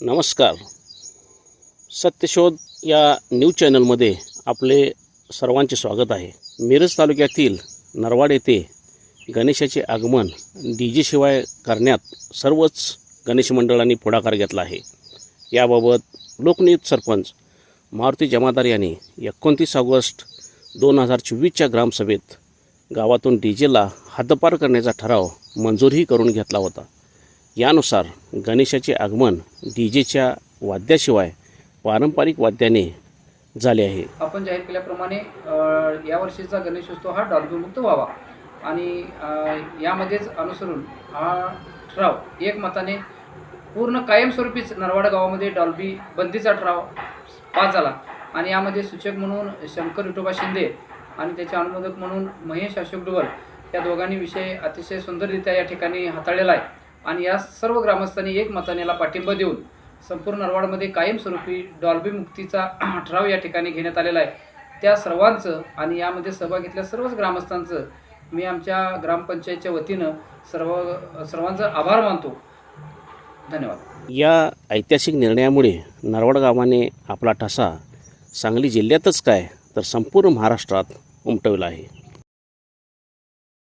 नमस्कार. सत्यशोध या न्यूज चॅनलमध्ये आपले सर्वांचे स्वागत आहे. मिरज तालुक्यातील नरवाड येथे गणेशाचे आगमन डी जेशिवाय करण्यात सर्वच गणेश मंडळांनी पुढाकार घेतला आहे. याबाबत लोकनियुक्त सरपंच मारुती जमादार यांनी एकोणतीस ऑगस्ट दोन हजार चोवीसच्या ग्रामसभेत गावातून डी जेला हद्दपार करण्याचा ठराव मंजूरही करून घेतला होता. यानुसार गणेशाचे आगमन डी जेच्या वाद्याशिवाय पारंपरिक वाद्याने झाले आहे. आपण जाहीर केल्याप्रमाणे अ, यावर्षीचा गणेशोत्सव हा डॉल्बीमुक्त व्हावा. आणि यामध्येच अनुसरून हा ठराव एक मताने पूर्ण कायमस्वरूपीच नरवाडा गावामध्ये डॉल्बी बंदीचा ठराव पास झाला. आणि यामध्ये सूचक म्हणून शंकर विठोबा शिंदे आणि त्याचे अनुमोदक म्हणून महेश अशोक डुबल या दोघांनी विषय अतिशय सुंदररित्या या ठिकाणी हाताळलेला आहे. आणि या सर्व ग्रामस्थांनी एक मताने याला पाठिंबा देऊन संपूर्ण नरवाडमध्ये कायमस्वरूपी डॉल्बी मुक्तीचा ठराव या ठिकाणी घेण्यात आलेला आहे. त्या सर्वांचं आणि यामध्ये सहभाग घेतल्या सर्वच ग्रामस्थांचं मी आमच्या ग्रामपंचायतच्या वतीनं सर्व सर्वांचा आभार मानतो. धन्यवाद. या ऐतिहासिक निर्णयामुळे नरवाड गावाने आपला ठसा सांगली जिल्ह्यातच काय तर संपूर्ण महाराष्ट्रात उमटवला आहे.